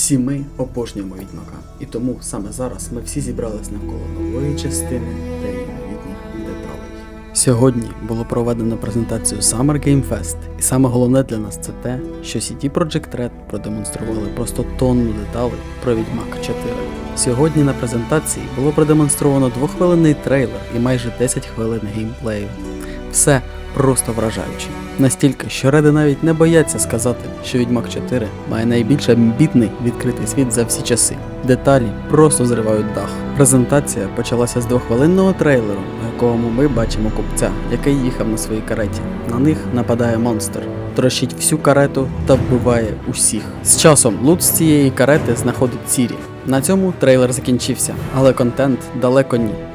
Всі ми обожнюємо відьмака, і тому саме зараз ми всі зібрались навколо нової частини та її деталей. Сьогодні було проведено презентацію Summer Game Fest, і саме головне для нас це те, що CD Projekt Red продемонстрували просто тонну деталей про Відьмак 4. Сьогодні на презентації було продемонстровано двохвилинний трейлер і майже 10 хвилин геймплею. Все просто вражаюче. Настільки, що реди навіть не бояться сказати, що Відьмак 4 має найбільш амбітний відкритий світ за всі часи. Деталі просто зривають дах. Презентація почалася з двохвилинного трейлеру, на якому ми бачимо купця, який їхав на своїй кареті. На них нападає монстр, трощить всю карету та вбиває усіх. З часом лут з цієї карети знаходить Сірі. На цьому трейлер закінчився, але контент далеко ні.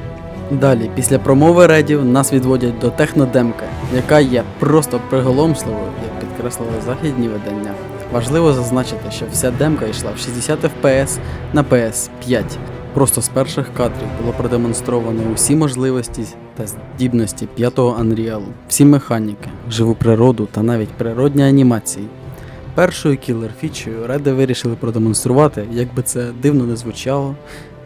Далі, після промови редів, нас відводять до технодемки, яка є просто приголомшливою, як підкреслили західні видання. Важливо зазначити, що вся демка йшла в 60 FPS на PS5. Просто з перших кадрів було продемонстровано усі можливості та здібності п'ятого Unreal, всі механіки, живу природу та навіть природні анімації. Першою кілер фічею Реди вирішили продемонструвати, як би це дивно не звучало,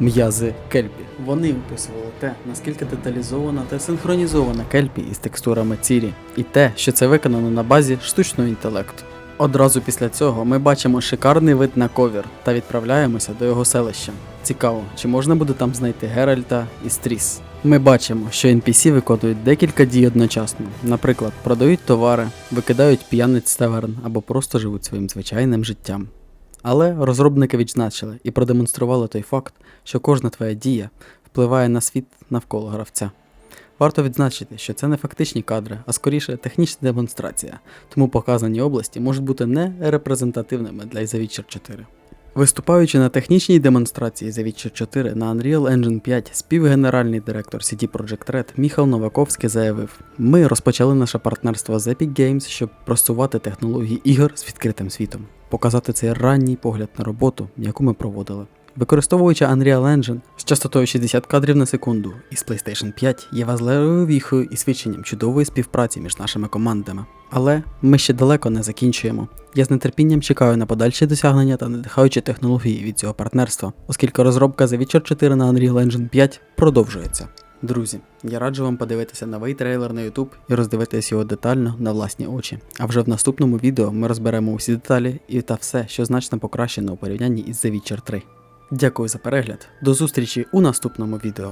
м'язи Кельпі. Вони описували те, наскільки деталізована та синхронізована Кельпі із текстурами Цірі, і те, що це виконано на базі штучного інтелекту. Одразу після цього ми бачимо шикарний вид на ковір та відправляємося до його селища. Цікаво, чи можна буде там знайти Геральта і Стріс. Ми бачимо, що NPC виконують декілька дій одночасно. Наприклад, продають товари, викидають п'яниць таверн або просто живуть своїм звичайним життям. Але розробники відзначили і продемонстрували той факт, що кожна твоя дія впливає на світ навколо гравця. Варто відзначити, що це не фактичні кадри, а скоріше технічна демонстрація, тому показані області можуть бути не репрезентативними для Witcher 4. Виступаючи на технічній демонстрації The Witcher 4 на Unreal Engine 5, співгенеральний директор CD Projekt Red Міхал Новаковський заявив: Ми розпочали наше партнерство з Epic Games, щоб просувати технології ігор з відкритим світом, показати цей ранній погляд на роботу, яку ми проводили. Використовуючи Unreal Engine з частотою 60 кадрів на секунду із PlayStation 5 є важливою віхою і свідченням чудової співпраці між нашими командами. Але ми ще далеко не закінчуємо. Я з нетерпінням чекаю на подальші досягнення та надихаючі технології від цього партнерства, оскільки розробка The Witcher 4 на Unreal Engine 5 продовжується. Друзі, я раджу вам подивитися новий трейлер на YouTube і роздивитись його детально на власні очі. А вже в наступному відео ми розберемо усі деталі і та все, що значно покращено у порівнянні із The Witcher 3. Дякую за перегляд. До зустрічі у наступному відео.